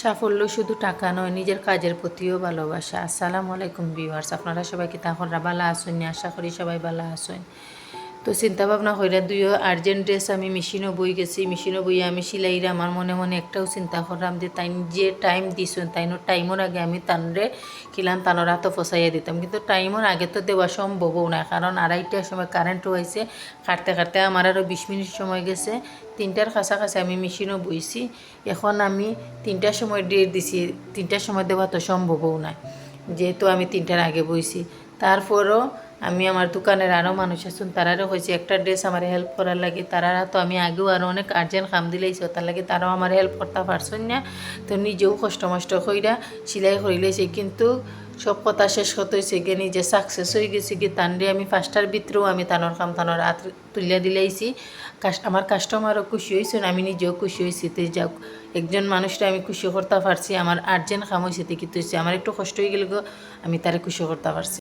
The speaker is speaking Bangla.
সাফল্য শুধু টাকা নয়, নিজের কাজের প্রতিও ভালোবাসা। আসসালামু আলাইকুম ভিউয়ার্স, আপনারা সবাইকে তাহলে ভালো আসুন আশা করি সবাই ভালো আসুন তো চিন্তা ভাবনা কইরা দুইও আর্জেন্ট ড্রেস আমি মেশিনও বই গেছি মেশিনও বই আমি সিলাইরা আমার মনে মনে একটাও চিন্তা করলাম যে তাই যে টাইম দিছেন, তাইনো টাইমের আগে আমি তানরে কিলাম তানোর হাতও ফসাইয়া দিতাম। কিন্তু টাইমের আগে তো দেওয়া সম্ভবও না, কারণ আড়াইটার সময় কারেন্টও হয়েছে, কাটতে কাটতে আমার আরও বিশ মিনিট সময় গেছে। তিনটার কাছাকাছি আমি মেশিনও বইছি, এখন আমি তিনটার সময় ডেট দিছি, তিনটার সময় দেওয়া তো সম্ভবও না যেহেতু আমি তিনটার আগে বইছি, তারপরও আমি আমার দোকানের আরও মানুষ আছেন, তারারও হয়েছে একটা ড্রেস আমার হেল্প করার লাগে। তারা তো আমি আগেও আরও অনেক আর্জেন্ট কাম দিলেইছি, তার লাগে তারাও আমার হেল্প করতে পারছেন না। তো নিজেও কষ্ট মষ্ট কইরা সিলাই করিলেছে কিন্তু সব কথা শেষ হতে হয়েছে গিয়ে নিজে সাকসেস হয়ে গেছে কি তানরে আমি ফার্স্টার ভিতরেও আমি তানোর কাম তানোর হাত তুলিয়া দিলাইছি। আমার কাস্টমারও খুশি হয়েছেন আমি নিজেও খুশি হয়েছি তো যাক, একজন মানুষটা আমি খুশি করতে পারছি, আমার আর্জেন্ট কাম হয়েছে তো কিন্তু হয়েছে আমার একটু কষ্ট হয়ে গেলে আমি তারে খুশি করতে পারছি।